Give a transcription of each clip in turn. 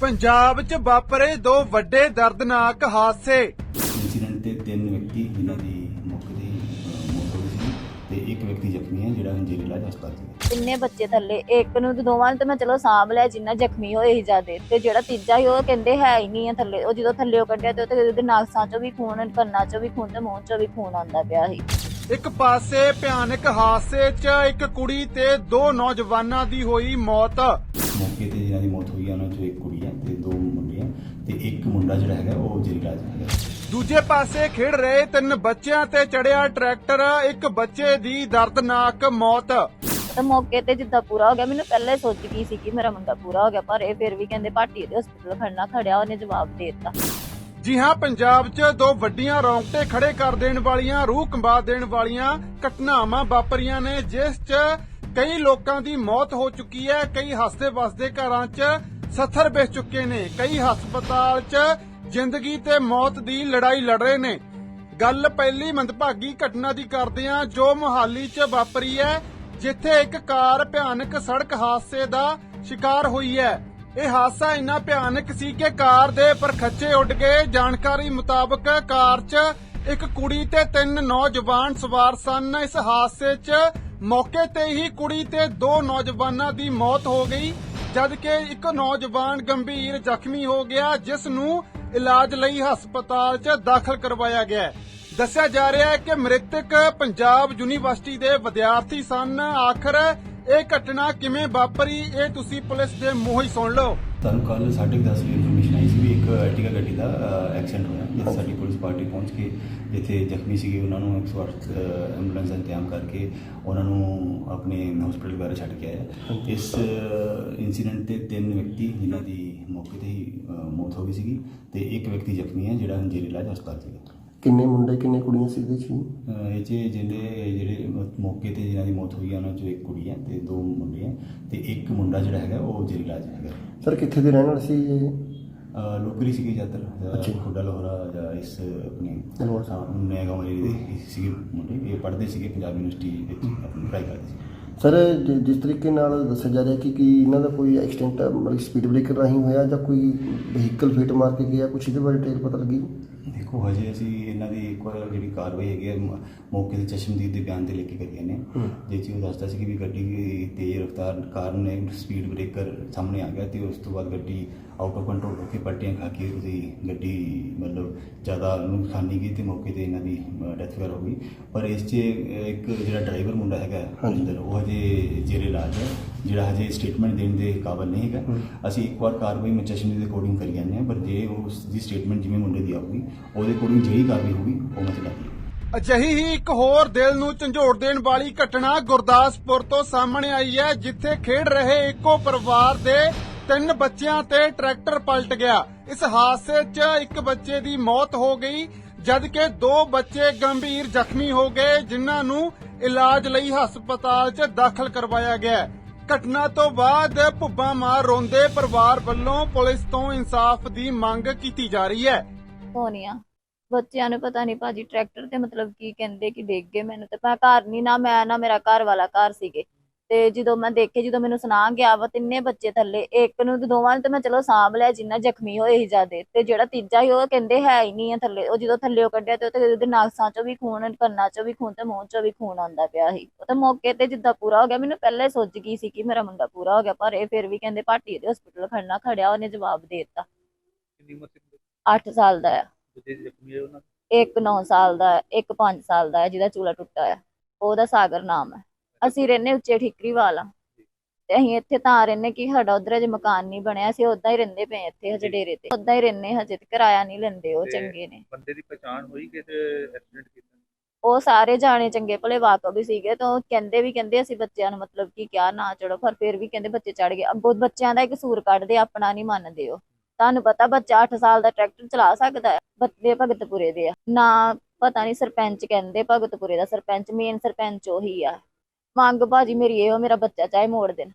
ਪੰਜਾਬ 'ਚ ਵਾਪਰੇ ਦੋ ਵੱਡੇ ਦਰਦਨਾਕ ਹਾਦਸੇ। ਇਨਸੀਡੈਂਟ ਤੇ ਤਿੰਨ ਵਿਅਕਤੀ ਜਿਨ੍ਹਾਂ ਦੀ ਮੌਕੇ ਹੀ, ਅਹ, ਮੌਤ ਹੋ ਗਈ ਸੀ ਤੇ ਇੱਕ ਵਿਅਕਤੀ ਜ਼ਖਮੀ ਹੈ ਜਿਹੜਾ ਜੇਰੇ ਇਲਾਜ ਹਸਪਤਾਲ 'ਚ ਹੈ ਤਿੰਨੇ ਬੱਚੇ ਥੱਲੇ ਇੱਕ ਨੂੰ ਤੇ ਦੋਵਾਂ ਨੂੰ ਤੇ ਮੈਂ ਚਲੋ ਸਾਂਭ ਲਿਆ ਜਿੰਨਾ ਜ਼ਖਮੀ ਹੋਏ ਸੀ ਜਿਆਦੇ। ਤੇ ਜਿਹੜਾ ਤੀਜਾ ਸੀ ਉਹ ਕਹਿੰਦੇ ਹੈ ਹੀ ਨਹੀਂ ਆ ਥੱਲੇ ਉਹ ਜਦੋਂ ਥੱਲੇ ਉਹ ਕੱਢਿਆ ਤੇ ਉਹਦੇ ਉਹਦੇ ਨਾਸਾਂ ਚੋਂ ਵੀ ਖੂਨ ਕੰਨਾਂ ਚੋਂ ਵੀ ਖੂਨ ਤੇ ਮੂੰਹ ਚੋਂ ਵੀ ਖੂਨ ਆਉਂਦਾ ਪਿਆ ਸੀ। ਇੱਕ ਪਾਸੇ ਭਿਆਨਕ ਹਾਦਸੇ 'ਚ ਇੱਕ ਕੁੜੀ ਤੇ ਦੋ ਨੌਜਵਾਨਾਂ ਦੀ ਹੋਈ ਮੌਤ। ਮੌਕੇ ਤੇ ਜਿਹਨਾਂ ਦੀ ਮੌਤ ਹੋਈ ਹੈ ਉਹਨਾਂ 'ਚੋਂ ਇੱਕ ਕੁੜੀ ਹੈ ਤੇ ਦੋ ਮੁੰਡੇ ਹੈ ਤੇ ਇੱਕ ਮੁੰਡਾ ਜਿਹੜਾ ਹੈਗਾ ਉਹ ਜੇਰੇ ਇਲਾਜ ਹੈਗਾ। ਦੂਜੇ ਪਾਸੇ ਖੇਡ ਰਹੇ ਤਿੰਨ ਬੱਚਿਆਂ ਤੇ ਚੜਿਆ ਟਰੈਕਟਰ ਇੱਕ ਬੱਚੇ ਦੀ ਦਰਦਨਾਕ ਮੌਤ। ਤੇ ਮੌਕੇ ਤੇ ਜਿੱਦਾਂ ਪੂਰਾ ਹੋ ਗਿਆ ਮੈਨੂੰ ਪਹਿਲਾਂ ਹੀ ਸੋਚ ਗਈ ਸੀ ਕਿ ਮੇਰਾ ਮੁੰਡਾ ਪੂਰਾ ਹੋ ਗਿਆ ਪਰ ਇਹ ਫਿਰ ਵੀ ਕਹਿੰਦੇ ਭਾਟੀ ਦੇ ਹਸਪੀਟਲ ਖੜਨਾ ਖੜਿਆ ਉਹਨੇ ਜਵਾਬ ਦੇ ਦਿੱਤਾ। ਜੀ ਹਾਂ ਪੰਜਾਬ 'ਚ ਦੋ ਵੱਡੀਆਂ ਰੌਂਗਟੇ ਖੜੇ ਕਰ ਦੇਣ ਵਾਲੀਆਂ ਰੂਹ ਕੰਬਾ ਦੇਣ ਵਾਲੀਆਂ ਘਟਨਾਵਾਂ ਵਾਪਰੀਆਂ ਨੇ ਜਿਸ 'ਚ ਕਈ ਲੋਕਾਂ ਦੀ ਮੌਤ ਹੋ ਚੁੱਕੀ ਹੈ, ਕਈ ਹੱਸਦੇ ਵਸਦੇ ਘਰਾਂ 'ਚ ਸੱਥਰ ਵਿਸ ਚੁੱਕੇ ਨੇ, ਕਈ ਹਸਪਤਾਲ 'ਚ ਜ਼ਿੰਦਗੀ ਤੇ ਮੌਤ ਦੀ ਲੜਾਈ ਲੜ ਰਹੇ ਨੇ। ਗੱਲ ਪਹਿਲੀ ਮੰਦਭਾਗੀ ਘਟਨਾ ਦੀ ਕਰਦੇ ਆ ਜੋ ਮੁਹਾਲੀ 'ਚ ਵਾਪਰੀ ਹੈ, ਜਿੱਥੇ ਇੱਕ ਕਾਰ ਭਿਆਨਕ ਸੜਕ ਹਾਦਸੇ ਦਾ ਸ਼ਿਕਾਰ ਹੋਈ ਹੈ। ਇਹ ਹਾਦਸਾ ਇੰਨਾ ਭਿਆਨਕ ਸੀ ਕਿ ਕਾਰ ਦੇ ਪਰਖੱਚੇ ਉੱਡ ਗਏ। ਜਾਣਕਾਰੀ ਮੁਤਾਬਕ ਕਾਰ 'ਚ ਇੱਕ ਕੁੜੀ ਤੇ ਤਿੰਨ ਨੌਜਵਾਨ ਸਵਾਰ ਸਨ। ਇਸ ਹਾਦਸੇ 'ਚ ਮੌਕੇ ਤੇ ਹੀ ਕੁੜੀ ਤੇ ਦੋ ਨੌਜਵਾਨਾਂ ਦੀ ਮੌਤ ਹੋ ਗਈ, ਜਦਕਿ ਇੱਕ ਨੌਜਵਾਨ ਗੰਭੀਰ ਜ਼ਖਮੀ ਹੋ ਗਿਆ, ਜਿਸ ਨੂੰ ਇਲਾਜ ਲਈ ਹਸਪਤਾਲ 'ਚ ਦਾਖਲ ਕਰਵਾਇਆ ਗਿਆ ਹੈ। ਦੱਸਿਆ ਜਾ ਰਿਹਾ ਹੈ ਕਿ ਮ੍ਰਿਤਕ ਪੰਜਾਬ ਯੂਨੀਵਰਸਿਟੀ ਦੇ ਵਿਦਿਆਰਥੀ ਸਨ। ਆਖਰ ਇਹ ਘਟਨਾ ਕਿਵੇਂ ਵਾਪਰੀ, ਇਹ ਤੁਸੀਂ ਪੁਲਿਸ ਦੇ ਮੂੰਹੋਂ ਹੀ ਸੁਣ ਲਓ। ਤੁਹਾਨੂੰ ਕੱਲ ਸਾਢੇ ਕੁ ਦਸ ਵਜੇ ਇਨਫੋਰਮੇਸ਼ਨ ਇੱਕ ਐਰਟਿਗਾ ਗੱਡੀ ਦਾ ਐਕਸੀਡੈਂਟ ਹੋਇਆ। ਜਿੱਥੇ ਸਾਡੀ ਪੁਲਿਸ ਪਾਰਟੀ ਪਹੁੰਚ ਕੇ ਜਿੱਥੇ ਜ਼ਖਮੀ ਸੀਗੇ। ਉਹਨਾਂ ਨੂੰ 108 ਐਂਬੂਲੈਂਸ ਦਾ ਇੰਤਜ਼ਾਮ ਕਰਕੇ ਉਹਨਾਂ ਨੂੰ ਆਪਣੇ ਹਸਪੀਟਲ ਵਗੈਰਾ ਛੱਡ ਕੇ ਆਇਆ। ਇਸ ਇਨਸੀਡੈਂਟ ਤੇ ਤਿੰਨ ਵਿਅਕਤੀ ਜਿਨ੍ਹਾਂ ਦੀ ਮੌਕੇ ਤੇ ਹੀ ਮੌਤ ਹੋ ਗਈ ਸੀਗੀ ਤੇ ਇੱਕ ਵਿਅਕਤੀ ਜ਼ਖਮੀ ਹੈ ਜਿਹੜਾ ਜੇਰੇ ਇਲਾਜ ਹਸਪਤਾਲ 'ਚ ਕਿੰਨੇ ਮੁੰਡੇ ਕਿੰਨੇ ਕੁੜੀਆਂ ਸੀ ਇਹਦੇ ਚ? ਇਹ 'ਚ ਜਿਹੜੇ ਮ- ਮੌਕੇ ਤੇ ਜਿਹਨਾਂ ਦੀ ਮੌਤ ਹੋਈ ਹੈ ਉਹਨਾਂ 'ਚੋਂ ਇੱਕ ਕੁੜੀ ਹੈ ਤੇ ਦੋ ਮੁੰਡੇ ਹੈ ਤੇ ਇੱਕ ਮੁੰਡਾ ਜਿਹੜਾ ਹੈਗਾ ਉਹ ਜੇਰੇ ਇਲਾਜ ਹੈਗਾ। ਸਰ ਕਿੱਥੇ ਦੇ ਰਹਿਣ ਵਾਲੇ ਸੀ ਇਹ? ਲੋਕਰੀ ਸੀਗੀ ਅੱਛਾ। ਜ਼ਿਆਦਾਤਰ ਖੁੱਡਾ ਲੋਹਰਾ ਜਾਂ ਇਸ ਆਪਣੇ ਨੈਗਾਉਂ ਏਰੀਏ ਦੇ ਸੀਗੇ ਮੁੰਡੇ ਇਹ ਪੜ੍ਹਦੇ ਸੀਗੇ ਪੰਜਾਬ ਯੂਨੀਵਰਸਿਟੀ ਵਿੱਚ ਆਪਣੀ ਪੜ੍ਹਾਈ ਕਰਦੇ ਸੀ। ਸਰ ਜਿਸ ਤਰੀਕੇ ਨਾਲ ਦੱਸਿਆ ਜਾ ਰਿਹਾ ਕਿ ਕਿ ਇਹਨਾਂ ਦਾ ਕੋਈ ਐਕਸੀਡੈਂਟ ਮਤਲਬ ਸਪੀਡ ਬ੍ਰੇਕਰ ਰਾਹੀਂ ਹੋਇਆ ਜਾਂ ਕੋਈ ਵਹੀਕਲ ਫਿੱਟ ਮਾਰ ਕੇ ਗਿਆ ਕੁਛ ਇਹਦੇ ਬਾਰੇ ਟੇਲ ਪਤਾ ਲੱਗੀ? ਦੇਖੋ ਹਜੇ ਅਸੀਂ ਇਹਨਾਂ ਦੀ ਇੱਕ ਵਾਰ ਜਿਹੜੀ ਕਾਰਵਾਈ ਹੈਗੀ ਹੈ ਮ- ਮੌਕੇ ਤੇ ਚਸ਼ਮਦੀਦ ਦੇ ਬਿਆਨ ਤੇ ਲੈ ਕੇ ਕਰੀ ਨੇ। ਜਿਸ 'ਚ ਉਹ ਦੱਸਦਾ ਸੀ ਕਿ ਵੀ ਗੱਡੀ ਦੀ ਤੇਜ਼ ਰਫ਼ਤਾਰ ਕਾਰਨ ਨੇ ਸਪੀਡ ਬ੍ਰੇਕਰ ਸਾਹਮਣੇ ਆ ਗਿਆ ਤੇ ਉਸ ਤੋਂ ਬਾਅਦ ਗੱਡੀ ਆਊਟ ਆਫ ਕੰਟਰੋਲ ਹੋ ਕੇ ਪਲਟੀਆਂ ਖਾ ਕੇ ਉਹਦੀ ਗੱਡੀ ਮਤਲਬ ਜ਼ਿਆਦਾ ਨੁਕਸਾਨੀ ਗਈ ਤੇ ਮੌਕੇ ਤੇ ਇਹਨਾਂ ਦੀ ਡੈਥ ਵਗੈਰਾ ਹੋ ਗਈ। ਪਰ ਇਸ 'ਚ ਇੱਕ ਜਿਹੜਾ ਡਰਾਈਵਰ ਮੁੰਡਾ ਹੈਗਾ ਅੰਦਰ ਉਹ ਹਜੇ ਜੇਰੇ ਇਲਾਜ ਹੈ ਜਿਹੜਾ ਹਜੇ ਸਟੇਟਮੈਂਟ ਦੇਣ ਦੇ ਕਾਬਲ ਨਹੀਂ ਹੈਗਾ। ਅਸੀਂ ਇੱਕ ਵਾਰ ਕਾਰਵਾਈ ਮੈਂ ਚਸ਼ਮਦੀਦ ਦੇ ਅਕੋਰਡਿੰਗ ਕਰੀ ਜਾਂਦੇ ਹਾਂ ਪਰ ਜੇ ਉਸ ਦੀ ਸਟੇਟਮੈਂਟ ਜਿਵੇਂ ਮੁੰਡੇ ਦੀ ਆਊਗੀ ਉਹਦੇ ਅਕੋਰਡਿੰਗ ਜਿਹੜੀ ਕਾਰਵਾਈ ਹੋਊਗੀ, ਉਹ ਮੈਂ ਚਲਾਉਂਗੀ ਅਜਿਹੀ ਹੀ ਇੱਕ ਹੋਰ ਦਿਲ ਨੂੰ ਝੰਜੋੜ ਦੇਣ ਵਾਲੀ ਘਟਨਾ ਗੁਰਦਾਸਪੁਰ ਤੋਂ ਸਾਹਮਣੇ ਆਈ ਹੈ, ਜਿੱਥੇ ਖੇਡ ਰਹੇ ਇੱਕੋ ਪਰਿਵਾਰ ਦੇ ਤਿੰਨ ਬੱਚਿਆਂ ਤੇ ਟਰੈਕਟਰ ਪਲਟ ਗਿਆ। ਇਸ ਹਾਦਸੇ 'ਚ ਇੱਕ ਬੱਚੇ ਦੀ ਮੌਤ ਹੋ ਗਈ, ਜਦਕਿ ਦੋ ਬੱਚੇ ਗੰਭੀਰ ਜ਼ਖਮੀ ਹੋ ਗਏ, ਜਿਨ੍ਹਾਂ ਨੂੰ ਇਲਾਜ ਲਈ ਹਸਪਤਾਲ 'ਚ ਦਾਖਲ ਕਰਵਾਇਆ ਗਿਆ। ਘਟਨਾ ਤੋਂ ਬਾਅਦ ਭੁੱਬਾ ਮਾਰ ਰੋਂਦੇ ਪਰਿਵਾਰ ਵੱਲੋਂ ਪੁਲਿਸ ਤੋਂ ਇਨਸਾਫ ਦੀ ਮੰਗ ਕੀਤੀ ਜਾ ਰਹੀ ਹੈ। ਹੋਣੀਆਂ ਬੱਚਿਆਂ ਨੂੰ ਪਤਾ ਨਹੀਂ ਭਾਜੀ ਟਰੈਕਟਰ ਤੇ ਮਤਲਬ ਕੀ ਕਹਿੰਦੇ ਕਿ ਡਿੱਗ ਗਏ ਮੈਨੂੰ ਤੇ। ਮੈਂ ਘਰ ਨਹੀਂ ਨਾ, ਮੈਂ ਨਾ ਮੇਰਾ ਘਰ ਵਾਲਾ ਘਰ ਸੀਗੇ। ਤੇ ਜਦੋਂ ਮੈਂ ਦੇਖੇ, ਜਦੋਂ ਮੈਨੂੰ ਸੁਣਾ ਗਿਆ ਵਾ, ਤਿੰਨੇ ਬੱਚੇ ਥੱਲੇ, ਇੱਕ ਨੂੰ ਤੇ ਦੋਵਾਂ ਨੂੰ ਤੇ ਮੈਂ ਚਲੋ ਸਾਂਭ ਲਿਆ, ਜਿੰਨਾ ਜ਼ਖਮੀ ਹੋਏ ਸੀ ਜਿਆਦੇ। ਤੇ ਜਿਹੜਾ ਤੀਜਾ ਸੀ, ਉਹ ਕਹਿੰਦੇ ਹੈ ਹੀ ਨਹੀਂ ਆ ਥੱਲੇ। ਉਹ ਜਦੋਂ ਥੱਲੇ ਉਹ ਕੱਢਿਆ ਤੇ ਉਹਦੇ ਉਹਦੇ ਨਾਸਾਂ ਚੋਂ ਵੀ ਖੂਨ, ਕੰਨਾਂ ਚੋਂ ਵੀ ਖੂਨ ਤੇ ਮੂੰਹ ਚੋਂ ਵੀ ਖੂਨ ਆਉਂਦਾ ਪਿਆ ਸੀ। ਉਹ ਤਾਂ ਮੌਕੇ ਤੇ ਜਿੱਦਾਂ ਪੂਰਾ ਹੋ ਗਿਆ, ਮੈਨੂੰ ਪਹਿਲਾਂ ਹੀ ਸੋਚ ਗਈ ਸੀ ਕਿ ਮੇਰਾ ਮੁੰਡਾ ਪੂਰਾ ਹੋ ਗਿਆ, ਪਰ ਇਹ ਫਿਰ ਵੀ ਕਹਿੰਦੇ ਭਾਟੀ ਦੇ ਹਸਪੀਟਲ ਖੜਨਾ ਖੜਿਆ, ਉਹਨੇ ਜਵਾਬ ਦੇ ਦਿੱਤਾ। ਕਿੰਨੀ ਉਮਰ ਸੀ 8 ਸਾਲ ਦਾ ਆ। ਇੱਕ 9 ਸਾਲ ਦਾ ਇੱਕ 5 ਸਾਲ ਦਾ ਹੈ ਜਿਹਦਾ ਚੂਲਾ ਟੁੱਟਾ ਹੈ ਉਹਦਾ ਸਾਗਰ ਨਾਮ ਹੈ ਅਸੀਂ ਰਹਿੰਦੇ ਉੱਚੇ ਠੀਕਰੀ ਵਾਲਾ ਤੇ ਅਸੀਂ ਇੱਥੇ ਤਾਂ ਰਹਿੰਦੇ ਕਿ ਸਾਡਾ ਉਧਰ ਅਜੇ ਮਕਾਨ ਨਹੀਂ ਬਣਿਆ ਅਸੀਂ ਉਦਾਂ ਹੀ ਰਹਿੰਦੇ ਪਏ ਇੱਥੇ ਹਜੇ ਡੇਰੇ ਤੇ। ਉਦਾਂ ਹੀ ਰਹਿੰਦੇ ਹਜੇ ਤੇ ਕਿਰਾਇਆ ਨਹੀਂ ਲੈਂਦੇ ਉਹ ਚੰਗੇ ਨੇ। ਬੰਦੇ ਦੀ ਪਛਾਣ ਹੋਈ ਕਿ ਤੇ ਐਕਸੀਡੈਂਟ ਕੀਤਾ? ਉਹ ਸਾਰੇ ਜਾਣੇ ਚੰਗੇ ਭਲੇ ਵਾਕਫ ਵੀ ਸੀਗੇ ਤਾਂ ਕਹਿੰਦੇ ਵੀ ਕਹਿੰਦੇ ਅਸੀਂ ਬੱਚਿਆਂ ਨੂੰ ਮਤਲਬ ਕਿ ਕਿਆ ਨਾ ਚੜੋ ਪਰ ਫਿਰ ਵੀ ਕਹਿੰਦੇ ਬੱਚੇ ਚੜ ਗਏ। ਅੱਗੋਂ ਬੱਚਿਆਂ ਦਾ ਇੱਕ ਕਸੂਰ ਕੱਢਦੇ ਆਪਣਾ ਨਹੀਂ ਮੰਨਦੇ ਉਹ। ਤੁਹਾਨੂੰ ਪਤਾ ਬੱਚਾ 8 ਸਾਲ ਦਾ ਟਰੈਕਟਰ ਚਲਾ ਸਕਦਾ ਹੈ ਬੱਤੇ ਭਗਤਪੁਰੇ ਦੇ ਆ। ਨਾ ਪਤਾ ਨਹੀਂ ਸਰਪੰਚ ਕਹਿੰਦੇ ਭਗਤਪੁਰੇ ਦਾ ਸਰਪੰਚ ਮੇਨ ਸਰਪੰਚ ਉਹੀ ਆ। ਮੰਗ ਭਾਜੀ ਮੇਰੀ ਇਹੋ ਮੇਰਾ ਬੱਚਾ ਚਾਹੇ ਮੋੜ ਦੇਣ।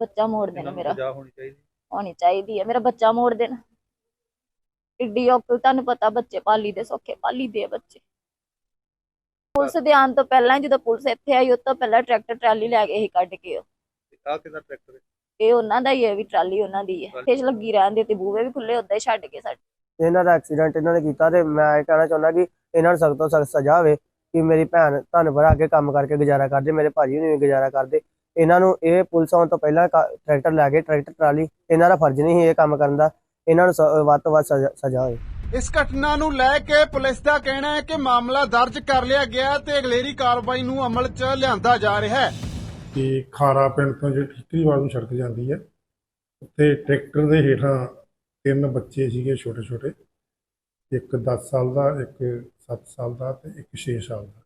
ਬੱਚਾ ਮੋੜ ਦੇਣ ਮੇਰਾ। ਹੋਣੀ ਚਾਹੀਦੀ। ਹੈ ਮੇਰਾ ਬੱਚਾ ਮੋੜ ਦੇਣ। ਇੱਡੀ ਔਖੀ ਤੁਹਾਨੂੰ ਪਤਾ ਬੱਚੇ ਪਾਲੀ ਦੇ ਸੌਖੇ ਪਾਲੀ ਦੇ ਬੱਚੇ। ਪੁਲਿਸ ਦੇ ਆਉਣ ਤੋਂ ਪਹਿਲਾਂ ਜਦੋਂ ਪੁਲਿਸ ਇੱਥੇ ਆਈ ਉਸ ਤੋਂ ਪਹਿਲਾਂ ਟਰੈਕਟਰ ਟਰਾਲੀ ਲੈ ਗਏ ਸੀ ਕੱਢ ਕੇ ਉਹ ਆ ਕਿਹਦਾ ਟਰੈਕਟਰ ਹੈ? ਇਹ ਉਹਨਾਂ ਦਾ ਹੀ ਹੈ ਵੀ ਟਰਾਲੀ ਉਹਨਾਂ ਦੀ ਹੈ। ਫੇਸ ਲੱਗੀ ਰਹਿੰਦੀ ਤੇ ਬੂਹੇ ਵੀ ਖੁੱਲੇ ਉਦਾਂ ਹੀ ਛੱਡ ਕੇ ਸਾਡੇ। ਇਹਨਾਂ ਦਾ ਐਕਸੀਡੈਂਟ ਇਹਨਾਂ ਨੇ ਕੀਤਾ ਤੇ ਮੈਂ ਇਹ ਕਹਿਣਾ ਚਾਹੁੰਦਾ ਕਿ ਇਹਨਾਂ ਨੂੰ ਸਖਤ ਤੋਂ ਸਖਤ ਸਜ਼ਾ ਹੋਵੇ ਕਿ ਮੇਰੀ ਭੈਣ ਧੰਨ ਭਰਾ ਅੱਗੇ ਕੰਮ ਕਰਕੇ ਗੁਜ਼ਾਰਾ ਕਰਦੇ ਮੇਰੇ ਭਾਜੀ ਨੂੰ ਵੀ ਗੁਜ਼ਾਰਾ ਕਰਦੇ। ਇਹਨਾਂ ਨੂੰ ਇਹ ਪੁਲਿਸ ਆਉਣ ਤੋਂ ਪਹਿਲਾਂ ਟਰੈਕਟਰ ਲੈ ਕੇ ਟਰੈਕਟਰ ਟਰਾਲੀ ਇਹਨਾਂ ਦਾ ਫਰਜ਼ ਨਹੀਂ ਸੀ ਇਹ ਕੰਮ ਕਰਨ ਦਾ। ਇਹਨਾਂ ਨੂੰ ਵੱਧ ਤੋਂ ਵੱਧ ਸਜ਼ਾ ਸਜ਼ਾ ਹੋਵੇ। ਇਸ ਘਟਨਾ ਨੂੰ ਲੈ ਕੇ ਪੁਲਿਸ ਦਾ ਕਹਿਣਾ ਹੈ ਕਿ ਮਾਮਲਾ ਦਰਜ ਕਰ ਲਿਆ ਗਿਆ ਤੇ ਅਗਲੇਰੀ ਕਾਰਵਾਈ ਨੂੰ ਅਮਲ 'ਚ ਲਿਆਂਦਾ ਜਾ ਰਿਹਾ ਹੈ। ਕਿ ਖਾਰਾ ਪਿੰਡ ਤੋਂ ਜਿਹੜੀ ਠੀਕਰੀਵਾਲ ਨੂੰ ਸੜਕ ਜਾਂਦੀ ਹੈ। ਉੱਥੇ ਟਰੈਕਟਰ ਦੇ ਹੇਠਾਂ ਤਿੰਨ ਬੱਚੇ ਸੀਗੇ ਛੋਟੇ ਛੋਟੇ ਇੱਕ 10 ਸਾਲ ਦਾ, ਇੱਕ 7 ਸਾਲ ਦਾ ਤੇ ਇੱਕ 6 ਸਾਲ ਦਾ।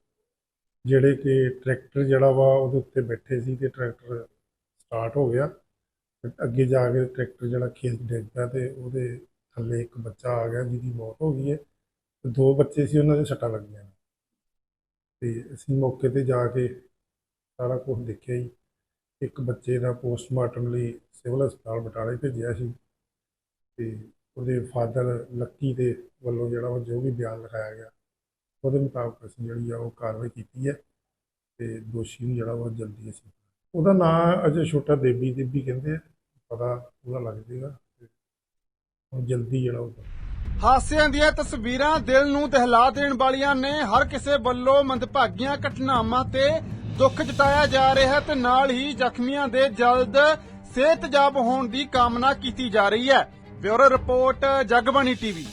ਜਿਹੜੇ ਕਿ ਟਰੈਕਟਰ ਜਿਹੜਾ ਵਾ ਉਹਦੇ ਉੱਤੇ ਬੈਠੇ ਸੀ ਤੇ ਟਰੈਕਟਰ ਸਟਾਰਟ ਹੋ ਗਿਆ। ਅੱਗੇ ਜਾ ਕੇ ਟਰੈਕਟਰ ਜਿਹੜਾ ਖੇਤ ਡਿੱਗ ਪਿਆ ਤੇ ਉਹਦੇ ਥੱਲੇ ਇੱਕ ਬੱਚਾ ਆ ਗਿਆ ਜਿਹਦੀ ਮੌਤ ਹੋ ਗਈ ਹੈ। ਦੋ ਬੱਚੇ ਸੀ, ਉਹਨਾਂ ਦੇ ਸੱਟਾਂ ਲੱਗੀਆਂ ਨੇ। ਤੇ ਅਸੀਂ ਮੌਕੇ ਤੇ ਜਾ ਕੇ ਸਾਰਾ ਕੁਝ ਦੇਖਿਆ ਜੀ। ਇੱਕ ਬੱਚੇ ਦਾ ਪੋਸਟਮਾਰਟਮ ਲਈ ਸਿਵਲ ਹਸਪਤਾਲ ਬਟਾਲੇ ਭੇਜਿਆ ਸੀ ਤੇ ਉਹਦੇ ਫਾਦਰ ਲੱਕੀ ਦੇ ਵੱਲੋਂ ਜਿਹੜਾ ਉਹ ਜੋ ਵੀ ਬਿਆਨ ਲਿਖਾਇਆ ਗਿਆ, ਉਹਦੇ ਮੁਤਾਬਕ ਅਸੀਂ ਜਿਹੜੀ ਆ ਉਹ ਕਾਰਵਾਈ ਕੀਤੀ ਹੈ ਤੇ ਦੋਸ਼ੀ ਨੂੰ ਜਿਹੜਾ ਉਹ ਜਲਦੀ ਅਸੀਂ ਉਹਦਾ ਨਾਂ ਅਜੇ ਛੋਟਾ ਦੇਬੀ ਦੇਬੀ ਕਹਿੰਦੇ ਆ, ਪਤਾ ਉਹਦਾ ਲੱਗ ਜਾਏਗਾ ਹੁਣ ਜਲਦੀ ਜਿਹੜਾ ਉਹ ਹਾਸਿਆਂ ਦੀਆਂ ਤਸਵੀਰਾਂ ਦਿਲ ਨੂੰ ਦਹਿਲਾ ਦੇਣ ਵਾਲੀਆਂ ਨੇ। ਹਰ ਕਿਸੇ ਵੱਲੋਂ ਮੰਦਭਾਗੀਆਂ ਘਟਨਾਵਾਂ ਤੇ ਦੁੱਖ ਜਤਾਇਆ ਜਾ ਰਿਹਾ ਤੇ ਨਾਲ ਹੀ ਜ਼ਖਮੀਆਂ ਦੇ ਜਲਦ ਸਿਹਤਯਾਬ ਹੋਣ ਦੀ ਕਾਮਨਾ ਕੀਤੀ ਜਾ ਰਹੀ ਹੈ। Bureau report, Jagbani TV.